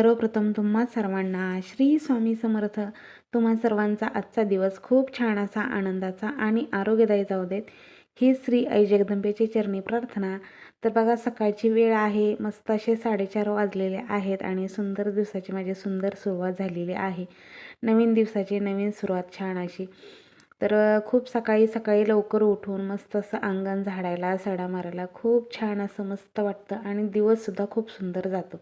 सर्वप्रथम तुम्हा सर्वांना श्री स्वामी समर्थ. तुम्हा सर्वांचा आजचा दिवस खूप छान असा आनंदाचा आणि आरोग्यदायी जाऊ देत. ही श्री आई जगदंबेची चरणी प्रार्थना. तर बघा सकाळची वेळ आहे. मस्त असे साडेचार वाजलेले आहेत आणि सुंदर दिवसाची माझी सुंदर सुरुवात झालेली आहे. नवीन दिवसाची नवीन सुरुवात छान अशी. तर खूप सकाळी सकाळी लवकर उठून मस्त असं अंगण झाडायला सडा मारायला खूप छान असं मस्त वाटतं आणि दिवससुद्धा खूप सुंदर जातो.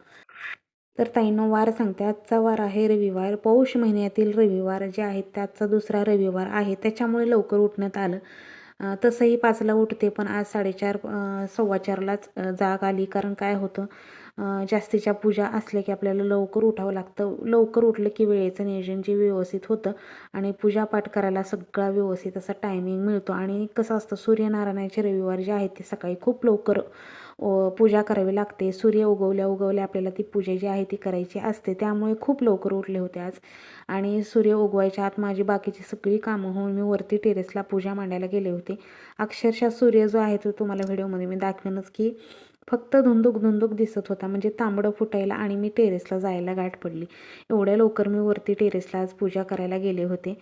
तर ताईनो वार सांगते आजचा वार आहे रविवार. पौष महिन्यातील रविवार जे आहेत त्याचा दुसरा रविवार आहे. त्याच्यामुळे लवकर उठण्यात आलं. तसंही पाचला उठते पण आज साडेचार सव्वाचारलाच सव्वा चारलाच जाग आली. कारण काय होतं जास्तीच्या पूजा असल्या की आपल्याला लवकर उठावं लागतं. लवकर उठलं की वेळेचं नियोजन जे व्यवस्थित होतं आणि पूजापाठ करायला सगळा व्यवस्थित असा टायमिंग मिळतो. आणि कसं असतं सूर्यनारायणाचे रविवार जे आहेत ते सकाळी खूप लवकर पूजा करावी लागते. सूर्य उगवल्या उगवल्या आपल्याला ती पूजा जी आहे ती करायची असते. त्यामुळे खूप लवकर उठले होते आज. आणि सूर्य उगवायच्या आत माझी बाकीची सगळी कामं होऊन मी वरती टेरेसला पूजा मांडायला गेले होते. अक्षरशः सूर्य जो आहे तो तुम्हाला व्हिडिओमध्ये मी दाखवेनच की फक्त धुंदूक धुंदूक दिसत होता. म्हणजे तांबडं फुटायला आणि मी टेरेसला जायला गाठ पडली. एवढ्या लवकर मी वरती टेरेसला आज पूजा करायला गेले होते.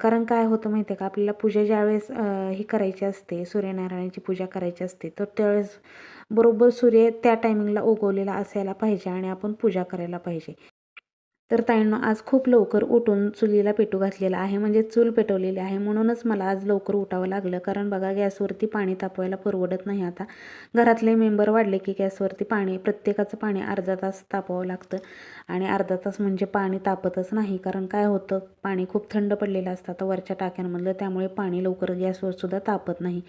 कारण काय होतं माहिती आहे का? आपल्याला पूजा ज्यावेळेस ही करायची असते सूर्यनारायणाची पूजा करायची असते तर त्यावेळेस बरोबर सूर्य त्या टायमिंगला उगवलेला असायला पाहिजे आणि आपण पूजा करायला पाहिजे. तर ताईंनो आज खूप लवकर उठून चुलीला पेटू घातलेला आहे. म्हणजे चूल पेटवलेली आहे. म्हणूनच मला आज लवकर उठावं लागलं. कारण बघा गॅसवरती पाणी तापवायला परवडत नाही आता. घरातले मेंबर वाढले की गॅसवरती पाणी प्रत्येकाचं पाणी अर्धा तास तापवावं लागतं. आणि अर्धा तास म्हणजे पाणी तापतच नाही. कारण काय होतं पाणी खूप थंड पडलेलं असतं. आता वरच्या टाक्यांमधलं त्यामुळे पाणी लवकर गॅसवर सुद्धा तापत नाही.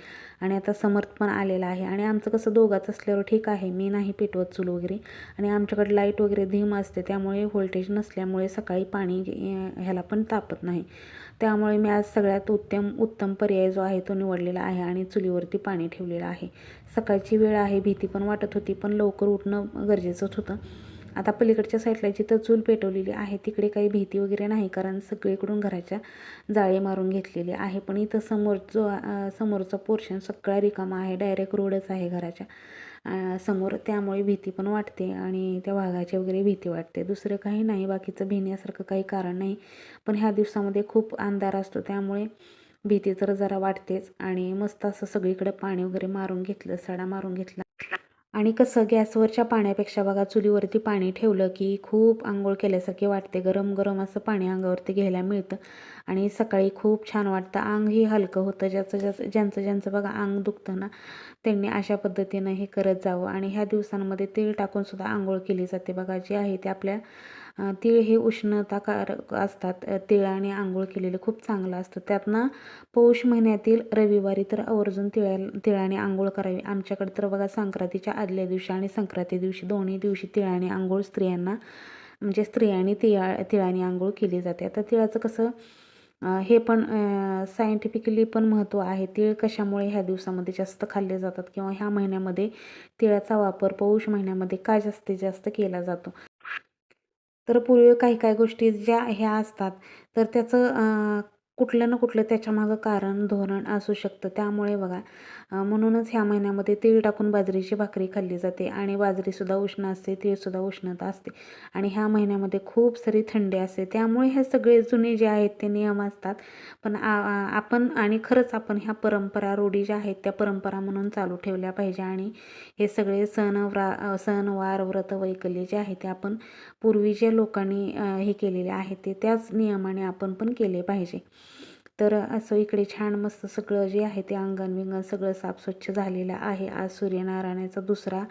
आणि आता समर्थ पण आलेला आहे. आणि आमचं कसं दोघाच असल्यावर ठीक आहे. मी नाही पेटवत चूल वगैरे. आणि आमच्याकडे लाइट वगैरे धीम असते त्यामुळे व्होल्टेज नसतं. असल्यामुळे सकाळी पाणी ह्याला पण तापत नाही. त्यामुळे मी आज सगळ्यात उत्तम उत्तम पर्याय जो आहे तो निवडलेला आहे आणि चुलीवरती पाणी ठेवलेलं आहे. सकाळची वेळ आहे भीती पण वाटत होती पण लवकर उठणं गरजेचंच होतं. आता पलीकडच्या साईडला जिथं चूल पेटवलेली आहे तिकडे काही भीती वगैरे नाही कारण सगळीकडून घराच्या जाळे मारून घेतलेले आहे. पण इथं समोर जो समोरचा पोर्शन सगळा रिकामा आहे डायरेक्ट रोडच आहे घराच्या. समोर त्यामुळे भीती पण वाटते आणि त्या वाघाची वगैरे भीती वाटते. दुसरं काही नाही बाकीचं भिण्यासारखं काही कारण नाही. पण ह्या दिवसामध्ये खूप अंधार असतो त्यामुळे भीती तर जरा वाटतेच. आणि मस्त असं सगळीकडे पाणी वगैरे मारून घेतलं सडा मारून घेतला. आणि कसं गॅसवरच्या पाण्यापेक्षा बघा चुलीवरती पाणी ठेवलं की खूप आंघोळ केल्यासारखे वाटते. गरम गरम असं पाणी अंगावरती घ्यायला मिळतं. आणि सकाळी खूप छान वाटतं. अंगही हलकं होतं. ज्याचं ज्याचं ज्यांचं ज्यांचं बघा अंग दुखतं ना त्यांनी अशा पद्धतीनं हे करत जावं. आणि ह्या दिवसांमध्ये तेल टाकूनसुद्धा आंघोळ केली जाते. बघा जे आहे ते आपल्या तीळ हे उष्णताकारक असतात. तिळाने आंघोळ केलेलं खूप चांगलं असतं. त्यातनं पौष महिन्यातील रविवारी तर आवर्जून तिळा तिळाने आंघोळ करावी. आमच्याकडे तर बघा संक्रांतीच्या आदल्या दिवशी आणि संक्रांती दिवशी दोन्ही दिवशी तिळाने आंघोळ स्त्रियांना म्हणजे स्त्रियांनी तिळा तिळाने आंघोळ केली जाते. आता तिळाचं कसं हे पण सायंटिफिकली पण महत्त्व आहे. तीळ कशामुळे ह्या दिवसामध्ये जास्त खाल्ले जातात किंवा ह्या महिन्यामध्ये तिळाचा वापर पौष महिन्यामध्ये का जास्तीत जास्त केला जातो? तर पूर्वी काही काही गोष्टी ज्या ह्या असतात तर त्याचं कुठलं ना कुठलं त्याच्यामागं कारण धोरण असू शकतं. त्यामुळे बघा म्हणूनच ह्या महिन्यामध्ये तीळ टाकून बाजरीची भाकरी खाल्ली जाते आणि बाजरीसुद्धा उष्ण असते तीळसुद्धा उष्णता असते. आणि ह्या महिन्यामध्ये खूप सारी थंडी असते. त्यामुळे हे सगळे जुने जे आहेत ते नियम असतात. पण आ- आपण आणि खरंच आपण ह्या परंपरा रूढी ज्या आहेत त्या परंपरा म्हणून चालू ठेवल्या पाहिजे. आणि हे सगळे सण व्रा सणवार व्रत वैकल्य जे आहे ते आपण पूर्वीच्या लोकांनी हे केलेले आहे ते त्याच नियमाने आपण पण केले पाहिजे. तर असं इकडे छान मस्त सगळं जे आहे ते अंगण विंगण सगळं साफ स्वच्छ झालेलं आहे. आज सूर्यनारायणाचा दुसरा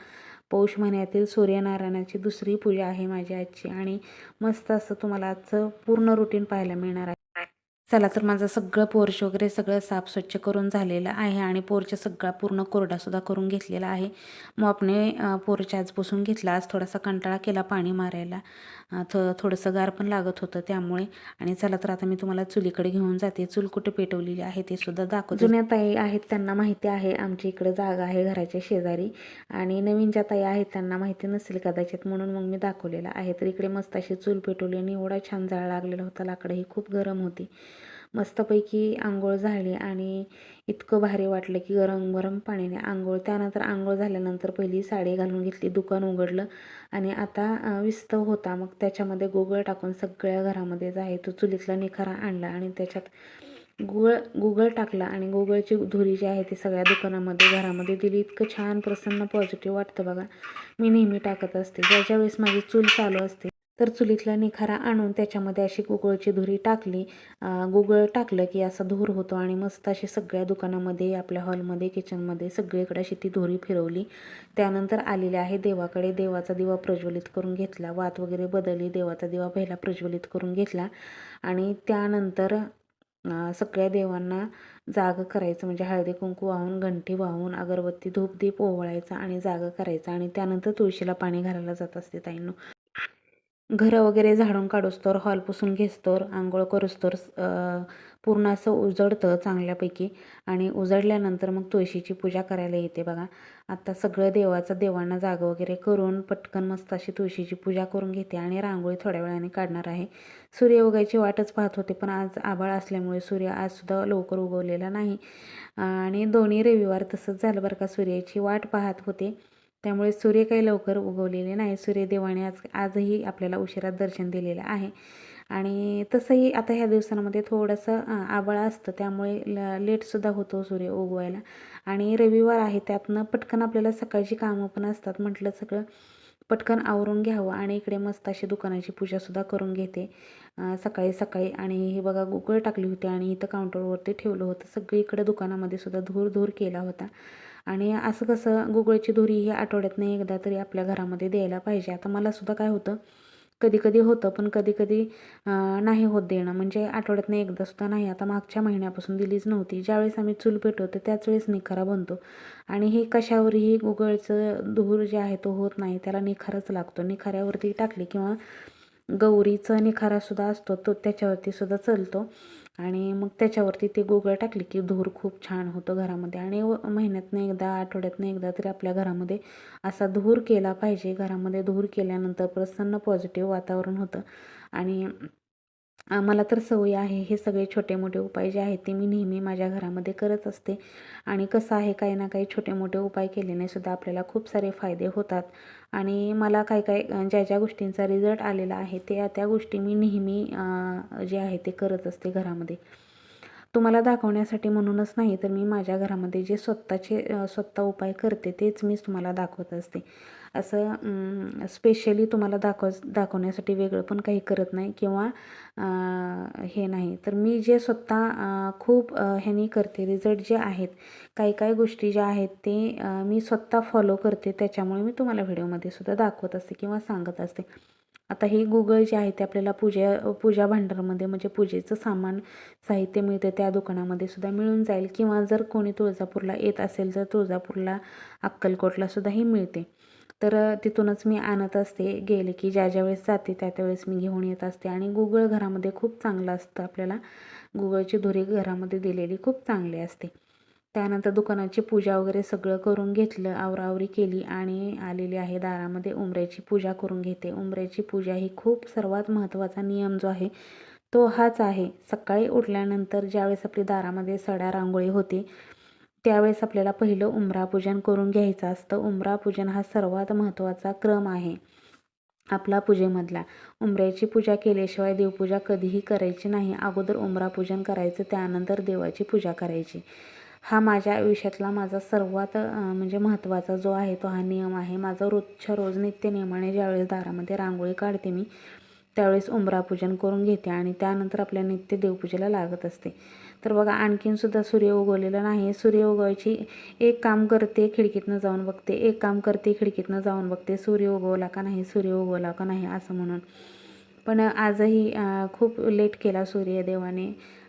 पौष महिन्यातील सूर्यनारायणाची दुसरी पूजा आहे माझी आजची. आणि मस्त असं तुम्हाला आजचं पूर्ण रुटीन पाहायला मिळणार आहे. चला तर माझं सगळं पोर्च वगैरे सगळं साफ स्वच्छ करून झालेलं आहे आणि पोरच्या सगळा पूर्ण कोरडासुद्धा करून घेतलेला आहे. मॉपने अं, पोरच आज बसून घेतला. आज थोडासा कंटाळा केला पाणी मारायला. थ थोडंसं गार पण लागत होतं त्यामुळे. आणि चला तर आता मी तुम्हाला चुलीकडे घेऊन जाते. चूल कुठे पेटवलेली आहे ते सुद्धा दाखव जुन्या ताई आहेत त्यांना माहिती आहे. आमच्या इकडं जागा आहे घराच्या शेजारी. आणि नवीन ज्या ताई आहेत त्यांना माहिती नसेल कदाचित म्हणून मग मी दाखवलेलं आहे. तर इकडे मस्त अशी चूल पेटवली आणि एवढा छान जाळ लागलेला होता. लाकडं ही खूप गरम होती. मस्तपैकी आंघोळ झाली आणि इतकं भारी वाटलं की गरम गरम पाण्याने आंघोळ. त्यानंतर आंघोळ झाल्यानंतर पहिली साडी घालून घेतली दुकान उघडलं आणि आता विस्त विस्तव होता. मग त्याच्यामध्ये गोगळ टाकून सगळ्या घरामध्ये जो आहे. तो चुलीतला निखारा आणला आणि त्याच्यात गुगळ गुगळ टाकला आणि गुगळची धुरी जी आहे ती सगळ्या दुकानामध्ये घरामध्ये दिली. इतकं छान प्रसन्न पॉझिटिव्ह वाटतं बघा. मी नेहमी टाकत असते. ज्याच्या वेळेस माझी चूल चालू असते तर चुलीतला निखारा आणून त्याच्यामध्ये अशी गुगळची धुरी टाकली. गुगळ टाकलं की असा धूर होतो आणि मस्त अशी सगळ्या दुकानामध्ये आपल्या हॉलमध्ये किचनमध्ये सगळीकडे अशी ती धुरी फिरवली. त्यानंतर आलेले आहे देवाकडे. देवाचा दिवा प्रज्वलित करून घेतला. वात वगैरे बदलली. देवाचा दिवा पहिला प्रज्वलित करून घेतला. आणि त्यानंतर सगळ्या देवांना जाग करायचं म्हणजे हळदी कुंकू वाहून घंटी वाहून अगरबत्ती धूप दीप ओवळायचा आणि जाग करायचा. आणि त्यानंतर तुळशीला पाणी घालायला जात असते ताईंनो. घरं वगैरे झाडून काढूस्तोवर हॉल पुसून घेसतोवर आंघोळ करूस्तोवर पूर्ण असं उजडतं चांगल्यापैकी. आणि उजडल्यानंतर मग तुळशीची पूजा करायला येते बघा. आता सगळं देवाचं देवांना जागं वगैरे करून पटकन मस्त अशी तुळशीची पूजा करून घेते आणि रांगोळी थोड्या वेळाने काढणार आहे. सूर्य उगायची वाटच पाहत होते पण आज आभाळ असल्यामुळे सूर्य आजसुद्धा लवकर उगवलेला नाही. आणि दोन्ही रविवार तसंच झालं बरं का सूर्याची वाट पाहत होते. त्यामुळे सूर्य काही लवकर उगवलेले नाही. सूर्यदेवाने आज आजही आपल्याला उशिरात दर्शन दिलेलं आहे. आणि तसंही आता ह्या दिवसांमध्ये थोडंसं अं, आभाळ असतं. त्यामुळे ल लेटसुद्धा होतो सूर्य उगवायला. आणि रविवार आहे त्यातनं पटकन आपल्याला सकाळची कामं पण असतात. म्हटलं सगळं पटकन आवरून घ्यावं. आणि इकडे मस्त अशी दुकानाची पूजासुद्धा करून घेते. सकाळी सकाळी. आणि ही बघा गुगळ टाकली होती आणि इथं काउंटरवरती ठेवलं होतं. सगळीकडे दुकानामध्ये सुद्धा धूर धूर केला होता. आणि असं कसं गुगळची धुरी ही आठवड्यातनं एकदा तरी आपल्या घरामध्ये द्यायला पाहिजे. आता मलासुद्धा काय होतं कधी कधी होतं पण कधी कधी नाही होत देणं. म्हणजे आठवड्यातनं एकदासुद्धा नाही. आता मागच्या महिन्यापासून दिलीच नव्हती. ज्यावेळेस आम्ही चूल पेटवतो त्याच वेळेस निखारा बनतो. आणि हे कशावरही गुगळचं धूर जे आहे तो होत नाही. त्याला निखारच लागतो. निखाऱ्यावरती टाकली किंवा गौरीचा निखारासुद्धा असतो तो त्याच्यावरतीसुद्धा चलतो. आणि मग त्याच्यावरती ते गोगळ टाकली की धूर खूप छान होतो घरामध्ये. आणि व महिन्यातनं एकदा आठवड्यातनं एकदा तरी आपल्या घरामध्ये असा धूर केला पाहिजे. घरामध्ये धूर केल्यानंतर प्रसन्न पॉझिटिव्ह वातावरण होतं. आणि मला तर सवय आहे हे सगळे छोटे मोठे उपाय जे आहेत ते मी नेहमी माझ्या घरामध्ये करत असते. आणि कसं आहे काही ना काही छोटे मोठे उपाय केल्याने सुद्धा आपल्याला खूप सारे फायदे होतात. आणि मला काय काय ज्या ज्या गोष्टींचा रिझल्ट आलेला आहे त्या त्या गोष्टी मी नेहमी जे आहे ते करत असते घरामध्ये. तुम्हाला दाखवण्यासाठी म्हणूनच नाही तर मी माझ्या घरामध्ये जे स्वतःचे स्वतः उपाय करते तेच मीच तुम्हाला दाखवत असते. असं स्पेशली तुम्हाला दाखव दाखवण्यासाठी वेगळं पण काही करत नाही किंवा हे नाही. तर मी जे स्वतः खूप ह्यानी करते रिझल्ट जे आहेत काही काही गोष्टी ज्या आहेत ते मी स्वतः फॉलो करते. त्याच्यामुळे मी तुम्हाला व्हिडिओमध्ये सुद्धा दाखवत असते किंवा सांगत असते. आता हे गुगल जे आहे ते आपल्याला पूजा पूजा भांडारमध्ये म्हणजे पूजेचं सामान साहित्य मिळतं त्या दुकानामध्ये सुद्धा मिळून जाईल. किंवा जर कोणी तुळजापूरला येत असेल तर तुळजापूरला अक्कलकोटला सुद्धाही मिळते. तर तिथूनच मी आणत असते. गेले की ज्या ज्या वेळेस जाते त्या त्यावेळेस मी घेऊन येत असते. आणि गुगळ घरामध्ये खूप चांगलं असतं आपल्याला. गुगळची धुरी घरामध्ये दिलेली खूप चांगली असते. त्यानंतर दुकानाची पूजा वगैरे सगळं करून घेतलं आवरावरी केली आणि आलेली आहे दारामध्ये. उंबऱ्याची पूजा करून घेते. उंबऱ्याची पूजा ही खूप सर्वात महत्त्वाचा नियम जो आहे तो हाच आहे. सकाळी उठल्यानंतर ज्यावेळेस आपली दारामध्ये सडा रांगोळी होते त्यावेळेस आपल्याला पहिलं उंबरा पूजन करून घ्यायचं असतं. उंबरा पूजन हा सर्वात महत्त्वाचा क्रम आहे आपला पूजेमधला. उंबऱ्याची पूजा केल्याशिवाय देवपूजा कधीही करायची नाही. अगोदर उंबरा पूजन करायचं त्यानंतर देवाची पूजा करायची. हा माझ्या आयुष्यातला माझा सर्वात म्हणजे महत्त्वाचा जो आहे तो हा नियम आहे. माझा रोजच्या रोज नित्य नियमाने ज्यावेळेस दारामध्ये रांगोळी काढते मी त्यावेळेस उंबरा पूजन करून घेते आणि त्यानंतर आपल्या नित्य देवपूजेला लागत असते. तर बघा आणखीनसुद्धा सूर्य उगवलेला नाही. सूर्य उगवायची एक काम करते खिडकीतनं जाऊन बघते. एक काम करते खिडकीतनं जाऊन बघते. सूर्य उगवला का नाही? सूर्य उगवला का नाही? असं म्हणून. पण आजही खूप लेट केला सूर्यदेवाने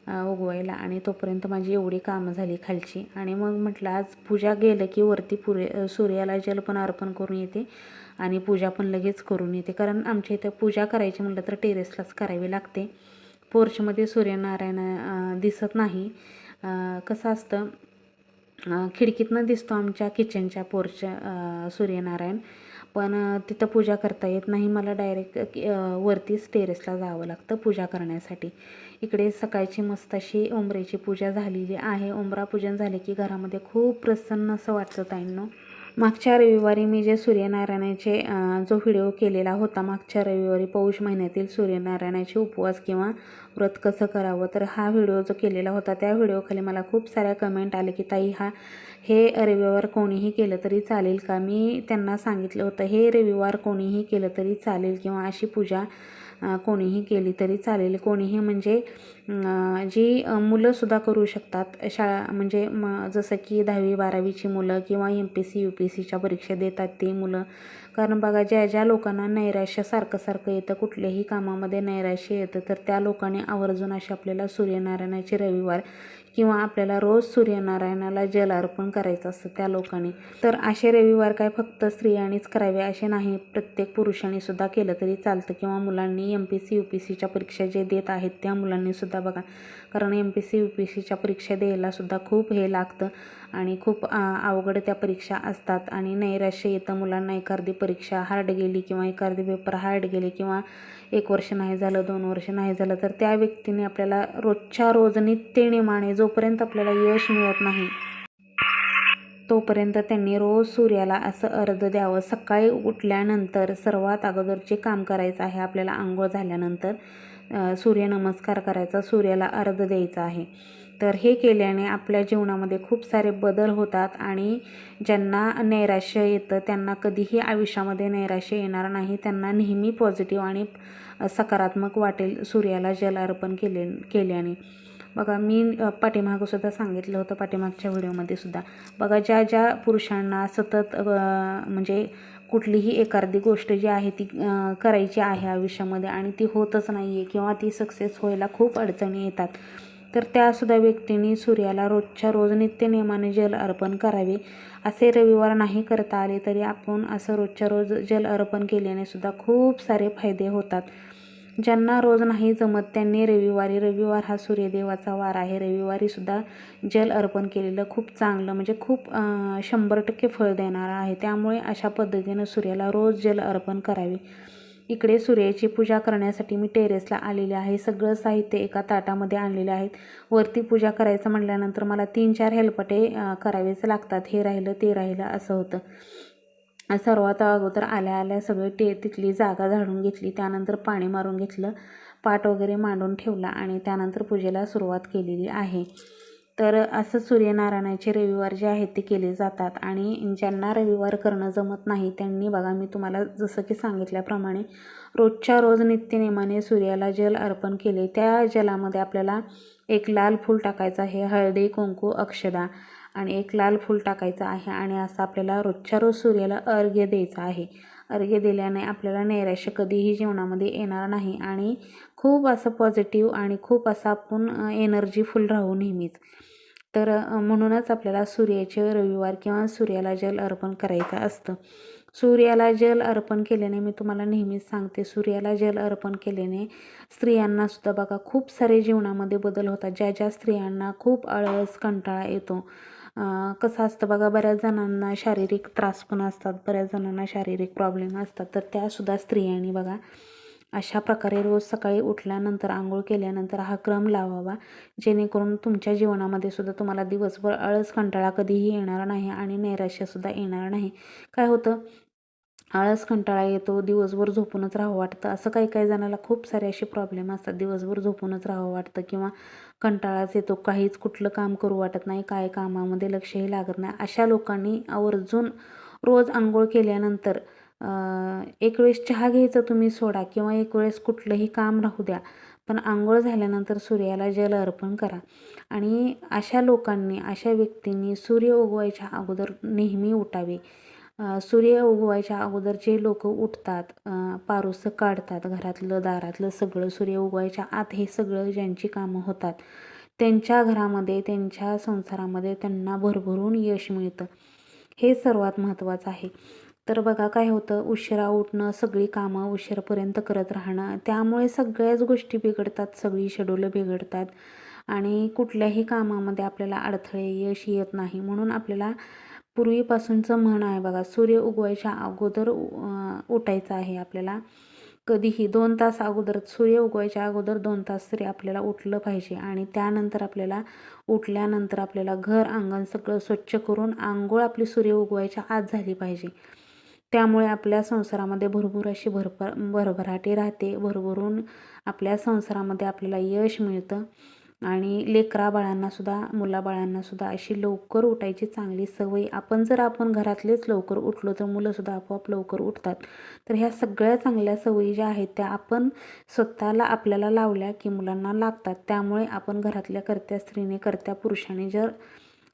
उगवायला आणि तोपर्यंत माझी एवढी कामं झाली खालची. आणि मग म्हटलं आज पूजा गेलं की वरती पुरे सूर्याला जल पण अर्पण करून येते आणि पूजा पण लगेच करून येते. कारण आमच्या इथं पूजा करायची म्हटलं तर टेरेसलाच करावी लागते. पोर्चमध्ये सूर्यनारायण दिसत नाही. कसं असतं खिडकीतनं दिसतो आमच्या किचनच्या पोर्च सूर्यनारायण. पण तिथं पूजा करता येत नाही. मला डायरेक्ट वरतीच टेरेसला जावं लागतं पूजा करण्यासाठी. इकडे सकाळची मस्त अशी उमरेची पूजा झालेली आहे. उंबरा पूजन झाले की घरामध्ये खूप प्रसन्न असं वाटतं ताईंनो. मागच्या रविवारी मी जे सूर्यनारायणाचे जो व्हिडिओ केलेला होता मागच्या रविवारी पौष महिन्यातील सूर्यनारायणाचे उपवास किंवा व्रत कसं करावं तर हा व्हिडिओ जो केलेला होता त्या व्हिडिओखाली मला खूप साऱ्या कमेंट आले की ताई हा हे रविवार कोणीही केलं तरी चालेल का? मी त्यांना सांगितलं होतं हे रविवार कोणीही केलं तरी चालेल किंवा अशी पूजा कोणीही केली तरी चालेल. कोणीही म्हणजे जी मुलंसुद्धा करू शकतात. शाळा म्हणजे म जसं की दहावी बारावीची मुलं किंवा M P C U P सीच्या परीक्षा देतात ती मुलं. कारण बघा ज्या ज्या लोकांना नैराश्य सारखं सारखं येतं कुठल्याही कामामध्ये नैराश्य येतं तर त्या लोकांनी आवर्जून असे आपल्याला सूर्यनारायणाचे रविवार किंवा आपल्याला रोज सूर्यनारायणाला जल अर्पण करायचं असतं त्या लोकांनी. तर असे रविवार काय फक्त स्त्रियांनीच करावे असे नाही. प्रत्येक पुरुषांनी सुद्धा केलं तरी चालतं किंवा मुलांनी M P C U P सीच्या परीक्षा जे देत आहेत त्या मुलांनी सुद्धा बघा. कारण M P C U P सीच्या परीक्षा द्यायला सुद्धा खूप हे लागतं आणि खूप अवघड त्या परीक्षा असतात. आणि नैराश्य येतं मुलांना एखादी परीक्षा हार्ड गेली किंवा एखादी पेपर हार्ड गेले किंवा एक वर्ष नाही झालं दोन वर्ष नाही झालं तर त्या व्यक्तीने आपल्याला रोजच्या रोज नित्यनेमाने जोपर्यंत आपल्याला यश मिळत नाही तोपर्यंत त्यांनी रोज सूर्याला असं अर्ध द्यावं. सकाळी उठल्यानंतर सर्वात अगोदर जे काम करायचं आहे आपल्याला आंघोळ झाल्यानंतर सूर्यनमस्कार करायचा सूर्याला अर्ध द्यायचा आहे. तर हे केल्याने आपल्या जीवनामध्ये खूप सारे बदल होतात आणि ज्यांना नैराश्य येतं त्यांना कधीही आयुष्यामध्ये नैराश्य येणार नाही. त्यांना नेहमी पॉझिटिव्ह आणि सकारात्मक वाटेल सूर्याला जल अर्पण केले केल्याने. बघा मी पाठीमागंसुद्धा सांगितलं होतं पाठीमागच्या व्हिडिओमध्ये सुद्धा. बघा ज्या ज्या पुरुषांना सतत म्हणजे कुठलीही एखादी गोष्ट जी आहे ती करायची आहे आयुष्यामध्ये आणि ती होतच नाही आहे किंवा ती सक्सेस व्हायला खूप अडचणी येतात तर त्यासुद्धा व्यक्तींनी सूर्याला रोजच्या रोज नित्यनियमाने जल अर्पण करावे. असे रविवार नाही करता आले तरी आपण असं रोजच्या रोज जल अर्पण केल्याने सुद्धा खूप सारे फायदे होतात. ज्यांना रोज नाही जमत त्यांनी रविवारी रविवार हा सूर्यदेवाचा वार आहे. रविवारीसुद्धा जल अर्पण केलेलं खूप चांगलं म्हणजे खूप शंभर टक्के फळ देणारं आहे. त्यामुळे अशा पद्धतीनं सूर्याला रोज जल अर्पण करावे. इकडे सूर्याची पूजा करण्यासाठी मी टेरेसला आलेले आहे. सगळं साहित्य एका ताटामध्ये आणलेले आहेत. वरती पूजा करायचं म्हटल्यानंतर मला तीन चार हेलपटे करावेच लागतात. हे राहिलं ते राहिलं असं होतं. सर्वात अगोदर आल्या आल्या सगळे टे तिथली जागा झाडून घेतली. त्यानंतर पाणी मारून घेतलं. पाट वगैरे मांडून ठेवला आणि त्यानंतर पूजेला सुरुवात केलेली आहे. तर असं सूर्यनारायणाचे रविवार जे आहेत ते केले जातात आणि ज्यांना रविवार करणं जमत नाही त्यांनी बघा मी तुम्हाला जसं की सांगितल्याप्रमाणे रोजच्या रोज नित्यनेमाने सूर्याला जल अर्पण केले. त्या जलामध्ये आपल्याला एक लाल फूल टाकायचं आहे हळदी कुंकू अक्षदा आणि एक लाल फूल टाकायचं आहे आणि असं आपल्याला रोजच्या रोज सूर्याला अर्घ्य द्यायचं आहे. अर्घ्य दिल्याने आपल्याला नैराश्य कधीही जीवनामध्ये येणार नाही आणि खूप असं पॉझिटिव्ह आणि खूप असं आपण एनर्जीफुल राहू नेहमीच. तर म्हणूनच आपल्याला सूर्याचे रविवार किंवा सूर्याला जल अर्पण करायचं असतं. सूर्याला जल अर्पण केल्याने मी तुम्हाला नेहमीच सांगते सूर्याला जल अर्पण केल्याने स्त्रियांना सुद्धा बघा खूप सारे जीवनामध्ये बदल होतात. ज्या ज्या स्त्रियांना खूप आळस कंटाळा येतो कसं असतं बघा बऱ्याच जणांना शारीरिक त्रास पण असतात बऱ्याच जणांना शारीरिक प्रॉब्लेम असतात. तर त्यासुद्धा स्त्रियांनी बघा अशा प्रकारे रोज सकाळी उठल्यानंतर आंघोळ केल्यानंतर हा क्रम लावावा. जेणेकरून तुमच्या जीवनामध्ये सुद्धा तुम्हाला दिवसभर आळस कंटाळा कधीही येणार नाही आणि नैराश्यसुद्धा येणार नाही. काय होतं? आळस कंटाळा येतो दिवसभर झोपूनच राहावं वाटतं. असं काही काही जणाला खूप सारे असे प्रॉब्लेम असतात. दिवसभर झोपूनच राहावं वाटतं किंवा कंटाळाच येतो. काहीच कुठलं काम करू वाटत नाही. काय कामामध्ये लक्षही लागत नाही. अशा लोकांनी आवर्जून रोज आंघोळ केल्यानंतर एक वेळेस चहा घ्यायचं तुम्ही सोडा किंवा एक वेळेस कुठलंही काम राहू द्या. पण आंघोळ झाल्यानंतर सूर्याला जल अर्पण करा. आणि अशा लोकांनी अशा व्यक्तींनी सूर्य उगवायच्या अगोदर नेहमी उठावे. सूर्य उगवायच्या अगोदर जे लोक उठतात पारुसं काढतात घरातलं दारातलं सगळं सूर्य उगवायच्या आत हे सगळं ज्यांची कामं होतात त्यांच्या घरामध्ये त्यांच्या संसारामध्ये त्यांना भरभरून यश मिळतं. हे सर्वात महत्त्वाचं आहे. तर बघा काय होतं उशिरा उठणं सगळी कामं उशिरापर्यंत करत राहणं त्यामुळे सगळ्याच गोष्टी बिघडतात सगळी शेड्यूल बिघडतात आणि कुठल्याही कामामध्ये आपल्याला अडथळे यश येत नाही. म्हणून आपल्याला पूर्वीपासूनचं म्हण आहे बघा सूर्य उगवायच्या अगोदर उठायचं आहे आपल्याला. कधीही दोन तास अगोदर सूर्य उगवायच्या अगोदर दोन तास तरी आपल्याला उठलं पाहिजे आणि त्यानंतर आपल्याला उठल्यानंतर आपल्याला घर अंगण सगळं स्वच्छ करून आंघोळ आपली सूर्य उगवायच्या आत झाली पाहिजे. त्यामुळे आपल्या संसारामध्ये भरपूर अशी भरभर भरभराटी राहते. भरभरून आपल्या संसारामध्ये आपल्याला यश मिळतं. आणि लेकरा बाळांनासुद्धा मुलाबाळांनासुद्धा अशी लवकर उठायची चांगली सवय. आपण जर आपण घरातलेच लवकर उठलो तर मुलंसुद्धा आपोआप लवकर उठतात. तर ह्या सगळ्या चांगल्या सवयी ज्या आहेत त्या आपण स्वतःला आपल्याला लावल्या की मुलांना लागतात. त्यामुळे आपण घरातल्या करत्या स्त्रीने करत्या पुरुषाने जर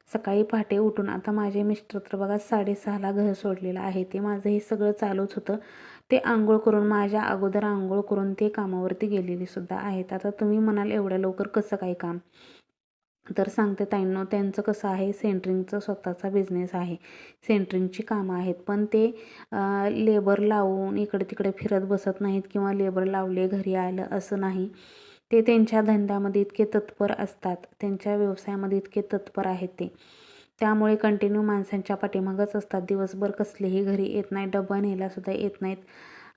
सकाळी पहाटे उठून आता माझे मिस्टर तर बघा साडेसहाला घर सोडलेलं आहे. ते माझं हे सगळं चालूच होतं. ते आंघोळ करून माझ्या अगोदर आंघोळ करून ते कामावरती गेलेली सुद्धा आहेत. आता तुम्ही म्हणाल एवढ्या लवकर कसं काय काम? तर सांगते ताईंनो त्यांचं कसं आहे सेंटरिंगचं स्वतःचा बिझनेस आहे. सेंटरिंगची कामं आहेत. पण ते लेबर लावून इकडे तिकडे फिरत बसत नाहीत किंवा लेबर लावले घरी आलं असं नाही. ते त्यांच्या धंद्यामध्ये इतके तत्पर असतात. त्यांच्या व्यवसायामध्ये इतके तत्पर आहेत ते. त्यामुळे कंटिन्यू माणसांच्या पाठीमागच असतात. दिवसभर कसलेही घरी येत नाही. डबा न्यायलासुद्धा येत नाहीत.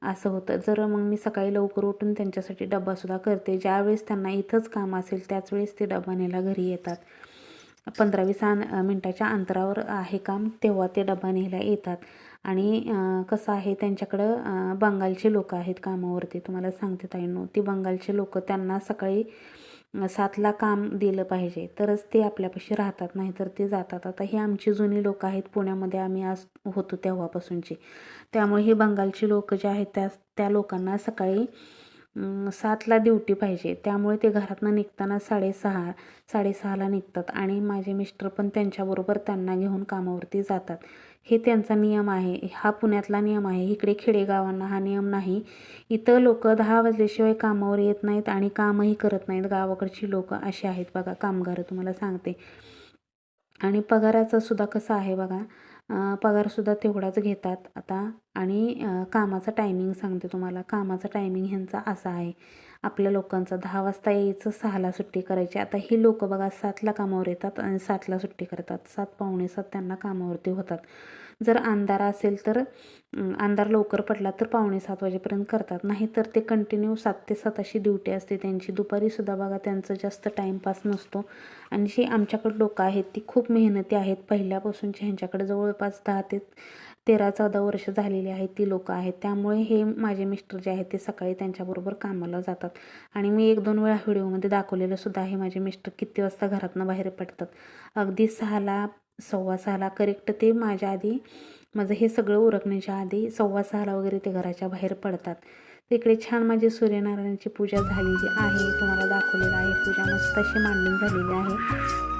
असं होतं. जर मग मी सकाळी लवकर उठून त्यांच्यासाठी डब्बासुद्धा करते. ज्यावेळेस त्यांना इथंच काम असेल त्याच वेळेस ते डबा न्यायला घरी येतात. पंधरा वीस मिनटाच्या अंतरावर आहे काम तेव्हा ते डबा न्यायला येतात. आणि कसं आहे त्यांच्याकडं बंगालचे लोक आहेत कामावरती. तुम्हाला सांगते ताईंनो ती बंगालचे लोक त्यांना सकाळी सातला काम दिलं पाहिजे. तरच ते आपल्यापाशी राहतात नाहीतर ते जातात. आता ही आमची जुनी लोक आहेत. पुण्यामध्ये आम्ही आज होतो तेव्हापासूनची. त्यामुळे ही बंगालची लोक जे आहेत त्या त्या लोकांना सकाळी सातला ड्युटी पाहिजे. त्यामुळे ते घरातनं निघताना साडेसहा साडेसहाला निघतात. आणि माझे मिस्टर पण त्यांच्याबरोबर त्यांना घेऊन कामावरती जातात. हे त्यांचा नियम आहे. हा पुण्यातला नियम आहे. इकडे खेडेगावांना हा नियम नाही. इथं लोक दहा वाजल्याशिवाय कामावर येत नाहीत आणि कामही करत नाहीत. गावाकडची लोक असे आहेत बघा. कामगार तुम्हाला सांगते. आणि पगाराचं सुद्धा कसं आहे बघा? पगारसुद्धा तेवढाच घेतात आता. आणि कामाचा टायमिंग सांगते तुम्हाला. कामाचा टायमिंग ह्यांचा असा आहे. आपल्या लोकांचा दहा वाजता यायचं सहाला सुट्टी करायची. आता ही लोक बघा सातला कामावर येतात आणि सातला सुट्टी करतात. सात पावणे सात त्यांना कामावरती होतात. जर अंधार असेल तर अंधार लवकर पडला तर पावणे सात वाजेपर्यंत करतात. नाही तर ते कंटिन्यू सात ते सात अशी ड्युटी असते. त्यांची दुपारीसुद्धा बघा त्यांचं जास्त टाईमपास नसतो. आणि जी आमच्याकडे लोकं आहेत ती खूप मेहनती आहेत. पहिल्यापासूनची ह्यांच्याकडे जवळपास दहा ते तेरा चौदा वर्ष झालेली आहेत ती लोकं आहेत. त्यामुळे हे माझे मिस्टर जे आहेत ते सकाळी त्यांच्याबरोबर कामाला जातात. आणि मी एक दोन वेळा व्हिडिओमध्ये दाखवलेलं सुद्धा आहे माझे मिस्टर किती वाजता घरातनं बाहेर पडतात. अगदी सहाला सव्वा सहाला करेक्ट ते माझ्या आधी माझं हे सगळं उरकण्याच्या आधी सव्वा सहाला वगैरे ते घराच्या बाहेर पडतात. तिकडे छान माझी सूर्यनारायणाची पूजा झालेली आहे तुम्हाला दाखवलेलं आहे. पूजा मस्त अशी मांडून झालेली आहे.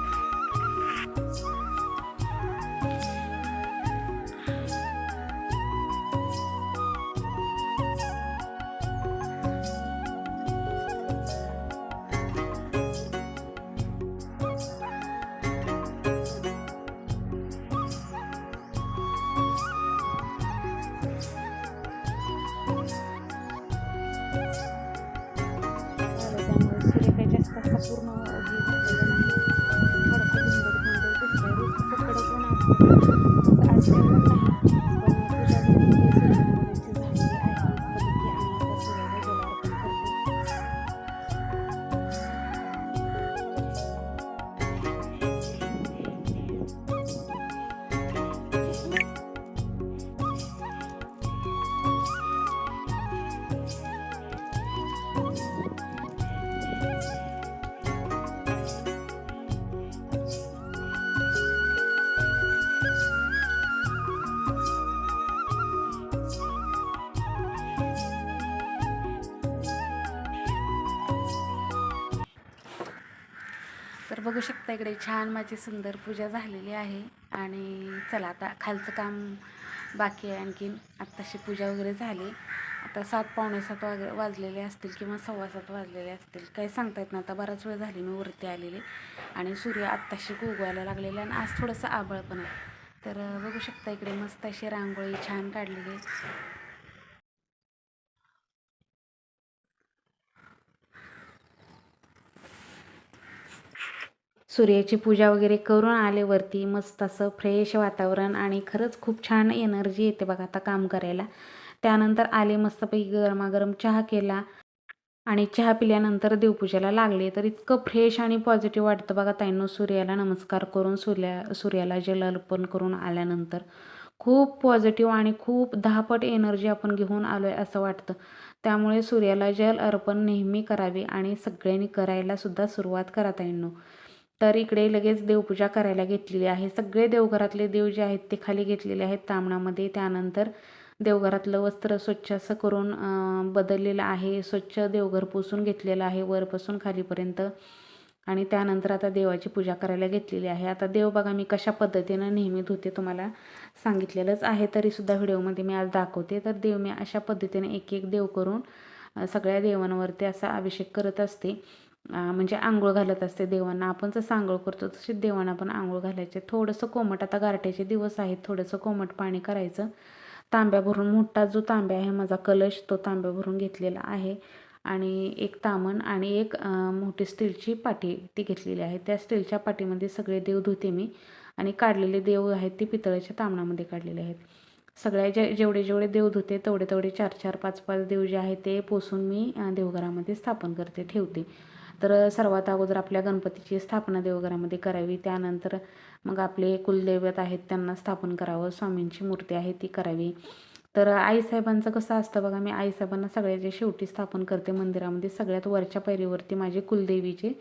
आता इकडे छान माझी सुंदर पूजा झालेली आहे. आणि चला आता खालचं काम बाकी आहे आणखीन. आत्ताशी पूजा वगैरे झाली. आता सात पावणे सात वाज वाजलेले असतील किंवा सव्वा सात वाजलेले असतील. काही सांगता येत नाही आता बराच वेळ झाली मी वरती आलेली. आणि सूर्य आत्ताशी उगवायला लागलेला आणि आज थोडंसं आबळ पण आहे. तर बघू शकता इकडे मस्त अशी रांगोळी छान काढलेली सूर्याची पूजा वगैरे करून आले वरती. मस्त असं फ्रेश वातावरण आणि खरंच खूप छान एनर्जी येते बघा आता काम करायला. त्यानंतर आले मस्तपैकी गरमागरम चहा केला आणि चहा पिल्यानंतर देवपूजेला लागले. तर इतकं फ्रेश आणि पॉझिटिव्ह वाटतं बघा ताईंनो सूर्याला नमस्कार करून सूर्या सूर्याला जल अर्पण करून आल्यानंतर. खूप पॉझिटिव्ह आणि खूप दहापट एनर्जी आपण घेऊन आलो आहे असं वाटतं. त्यामुळे सूर्याला जल अर्पण नेहमी करावे आणि सगळ्यांनी करायला सुद्धा सुरुवात करा ताईंनो. तर इकडे लगेच देवपूजा करायला घेतलेली आहे. सगळे देवघरातले देव जे आहेत ते खाली घेतलेले आहेत तामणामध्ये. त्यानंतर देवघरातलं वस्त्र स्वच्छ असं करून बदललेलं आहे. स्वच्छ देवघर पुसून घेतलेलं आहे वरपासून खालीपर्यंत. आणि त्यानंतर आता देवाची पूजा करायला घेतलेली आहे. आता देव बघा मी कशा पद्धतीनं नेहमी धुते तुम्हाला सांगितलेलंच आहे. तरीसुद्धा व्हिडिओमध्ये मी आज दाखवते. तर देव मी अशा पद्धतीने एक एक देव करून सगळ्या देवांवरती असा अभिषेक करत असते. म्हणजे आंघोळ घालत असते देवांना. आपण जसं आंघोळ करतो तसे देवांना पण आंघोळ घालायचे. थोडंसं कोमट आता गारट्याचे दिवस आहेत. थोडंसं कोमट पाणी करायचं. तांब्या भरून मोठा जो तांब्या आहे माझा कलश तो तांब्या भरून घेतलेला आहे. आणि एक तामण आणि एक मोठी स्टीलची पाटी ती घेतलेली आहे. त्या स्टीलच्या पाटीमध्ये सगळे देव धुते मी. आणि काढलेले देव आहेत ते पितळेच्या तामणामध्ये काढलेले आहेत. सगळ्या जे जेवढे जेवढे देव धुते तेवढे तेवढे चार चार पाच पाच देव जे आहेत ते पोसून मी देवघरामध्ये स्थापन करते ठेवते. तर सर्वात अगोदर आपल्या गणपतीची स्थापना देवघरामध्ये करावी. त्यानंतर मग आपले कुलदैवत आहेत त्यांना स्थापन करावं. स्वामींची मूर्ती आहे ती करावी. तर आईसाहेबांचं कसं असतं बघा मी आईसाहेबांना सगळ्याच्या शेवटी स्थापन करते मंदिरामध्ये सगळ्यात वरच्या पायरीवरती माझे कुलदेवीचे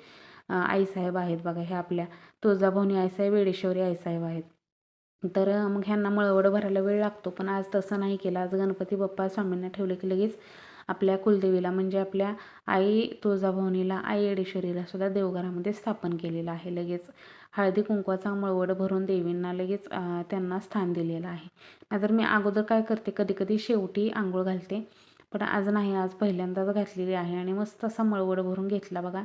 आईसाहेब आहेत बघा हे आपल्या तुळजाभवनी आईसाहेब वेडेश्वरी आईसाहेब आहेत. तर मग ह्यांना मळवड भरायला वेळ लागतो पण आज तसं नाही केलं. आज गणपती बाप्पा स्वामींना ठेवले की लगेच आपल्या कुलदेवीला म्हणजे आपल्या आई तुळजाभवनीला आई येडेश्वरीला सुद्धा देवघरामध्ये स्थापन केलेलं आहे. लगेच हळदी कुंकवाचा मळवड भरून देवींना लगेच त्यांना स्थान दिलेलं आहे. नाहीतर मी अगोदर काय करते कधी कधी शेवटी आंघोळ घालते. पण आज नाही आज पहिल्यांदाच घातलेली आहे आणि मस्त असा मळवड भरून घेतला बघा.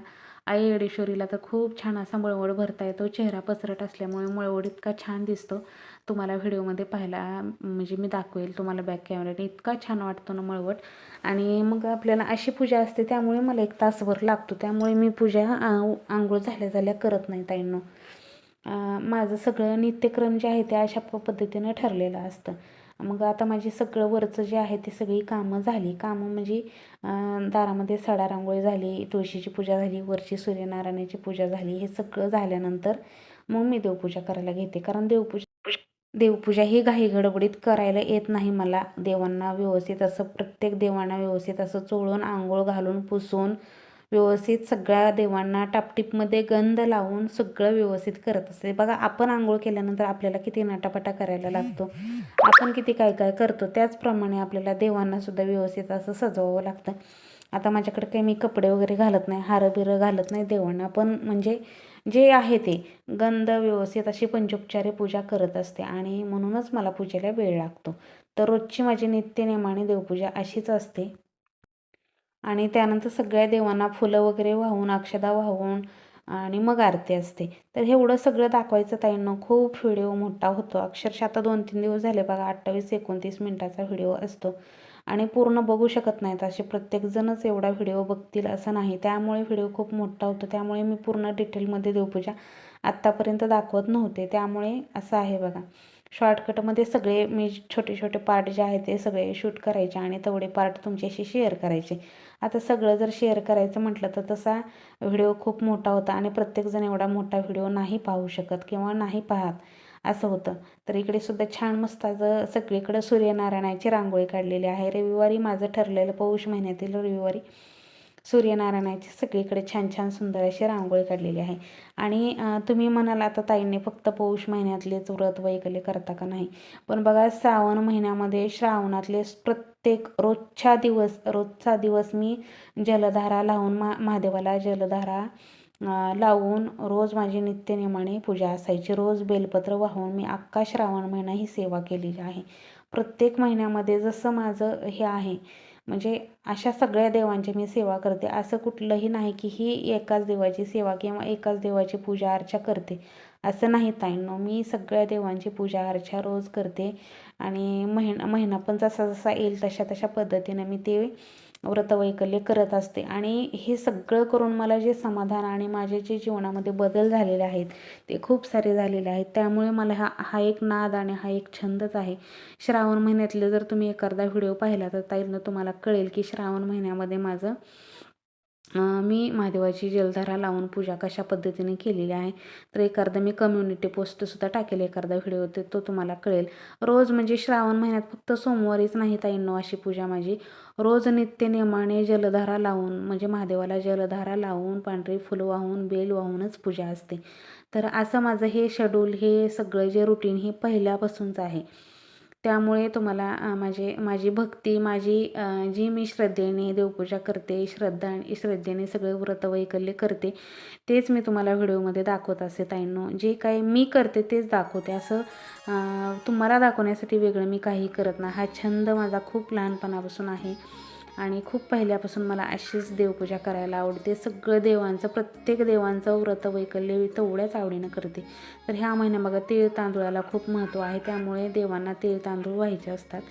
आई येडेश्वरीला तर खूप छान असा मळवड भरता येतो. चेहरा पसरट असल्यामुळे मळवड इतका छान दिसतो. तुम्हाला व्हिडिओमध्ये पाहायला म्हणजे मी दाखवेल तुम्हाला बॅक कॅमेऱ्याने इतका छान वाटतो ना मळवट. आणि मग आपल्याला अशी पूजा असते त्यामुळे मला एक तासभर लागतो. त्यामुळे मी पूजा आंघोळ झाल्या झाल्या करत नाही ताईंनो. माझं सगळं नित्यक्रम जे आहे ते अशा पद्धतीनं ठरलेलं असतं. मग आता माझी सगळं वरचं जे आहे ते सगळी कामं झाली. कामं म्हणजे दारामध्ये सडा रांगोळी झाली तुळशीची पूजा झाली वरची सूर्यनारायणाची पूजा झाली हे सगळं झाल्यानंतर मग मी देवपूजा करायला घेते. कारण देवपूजा देवपूजा ही घाई गडबडीत करायला येत नाही मला. देवांना व्यवस्थित असं प्रत्येक देवांना व्यवस्थित असं चोळून आंघोळ घालून पुसून व्यवस्थित सगळ्या देवांना टापटीपमध्ये गंध लावून सगळं व्यवस्थित करत असते. बघा आपण आंघोळ केल्यानंतर आपल्याला किती नटापटा करायला लागतो. आपण किती काय काय करतो त्याचप्रमाणे आपल्याला देवांना सुद्धा व्यवस्थित असं सजवावं लागतं. आता माझ्याकडे काही मी कपडे वगैरे घालत नाही हारं बिरं घालत नाही देवांना. पण म्हणजे जे आहे ते गंध व्यवस्थित अशी पंचोपचारे पूजा करत असते आणि म्हणूनच मला पूजेला वेळ लागतो. तर रोजची माझी नित्यनेमाने देवपूजा अशीच असते. आणि त्यानंतर सगळ्या देवांना फुलं वगैरे वाहून अक्षदा वाहून आणि मग आरती असते. तर एवढं सगळं दाखवायचं ताईंना खूप व्हिडिओ मोठा होतो. अक्षरशः आता दोन तीन दिवस झाले बघा अठ्ठावीस एकोणतीस मिनटाचा व्हिडिओ असतो. आणि पूर्ण बघू शकत नाहीत. असे प्रत्येकजणच एवढा व्हिडिओ बघतील असं नाही. त्यामुळे व्हिडिओ खूप मोठा होतो. त्यामुळे मी पूर्ण डिटेलमध्ये देवपूजा आत्तापर्यंत दाखवत नव्हते. त्यामुळे असं आहे बघा. शॉर्टकटमध्ये सगळे मी छोटे छोटे पार्ट जे आहेत ते सगळे शूट करायचे आणि तेवढे पार्ट तुमच्याशी शेअर करायचे. आता सगळं जर शेअर करायचं म्हटलं तर तसा व्हिडिओ खूप मोठा होता आणि प्रत्येकजण एवढा मोठा व्हिडिओ नाही पाहू शकत किंवा नाही पाहत. असं होतं. तर इकडे सुद्धा छान मस्त आज सगळीकडं सूर्यनारायणाची रांगोळी काढलेली आहे. रविवारी माझं ठरलेलं पौष महिन्यातील रविवारी सूर्यनारायणाची सगळीकडे छान छान सुंदर अशी रांगोळी काढलेली आहे. आणि तुम्ही म्हणाल आता ताईंनी फक्त पौष महिन्यातलेच व्रत वैकले करता का नाही? पण बघा श्रावण महिन्यामध्ये श्रावणातले प्रत्येक रोजच्या दिवस रोजचा दिवस मी जलधारा लावून मा महादेवाला जलधारा लावून रोज माझी नित्यनेमाने पूजा असायची. रोज बेलपत्र वाहून मी अख्खा श्रावण महिना ही सेवा केलेली आहे. प्रत्येक महिन्यामध्ये जसं माझं हे आहे म्हणजे अशा सगळ्या देवांची मी सेवा करते. असं कुठलंही नाही की ही एकाच देवाची सेवा किंवा एकाच देवाची पूजा अर्चा करते. असं नाही ताईंनो मी सगळ्या देवांची पूजा अर्चा रोज करते. आणि महिना महिना पण जसा जसा येईल तशा तशा पद्धतीने मी ते व्रतवैकल्य करत असते. आणि हे सगळं करून मला जे समाधान आणि माझे जे जीवनामध्ये बदल झालेले आहेत ते खूप सारे झालेले आहेत. त्यामुळे मला हा हा एक नाद आणि हा एक छंदच आहे. श्रावण महिन्यातले जर तुम्ही एखादा व्हिडिओ पाहिला तर ताईनं तुम्हाला कळेल की श्रावण महिन्यामध्ये माझं मी महादेवाची जलधारा लावून पूजा कशा पद्धतीने केलेली आहे तर एखादा मी कम्युनिटी पोस्टसुद्धा टाकेल एखादा व्हिडिओ ते तो तुम्हाला कळेल. रोज म्हणजे श्रावण महिन्यात फक्त सोमवारीच नाही ताईंनो अशी पूजा माझी. रोज नित्य नियमाने जलधारा लावून म्हणजे महादेवाला जलधारा लावून पांढरी फुलं वाहून बेल वाहूनच पूजा असते. तर असं माझं हे शेड्यूल हे सगळं जे रुटीन हे पहिल्यापासूनच आहे. त्यामुळे तुम्हाला माझे माझी भक्ती माझी जी मी श्रद्धेने देवपूजा करते श्रद्धा आणि श्रद्धेने व्रत व्रतवैकल्य करते तेच मी तुम्हाला व्हिडिओमध्ये दाखवत असते ताईंनो. जे काही मी करते तेच दाखवते. असं तुम्हाला दाखवण्यासाठी वेगळं मी काही करत नाही. हा छंद माझा खूप लहानपणापासून आहे. आणि खूप पहिल्यापासून मला अशीच देवपूजा करायला आवडते. सगळं देवांचं प्रत्येक देवांचं व्रत वैकल्य मी तेवढ्याच आवडीनं करते. तर ह्या महिन्या बघा तीळ तांदूळाला खूप महत्त्व आहे. त्यामुळे देवांना तीळ तांदूळ व्हायचे असतात.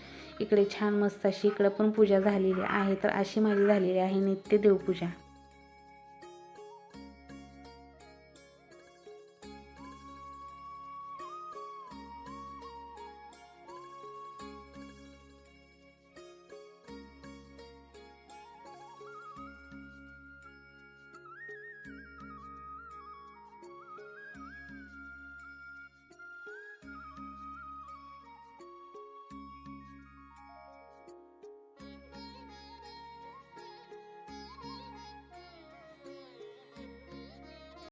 इकडे छान मस्त अशी इकडं पण पूजा झालेली आहे. तर अशी माझी झालेली आहे नित्य देवपूजा.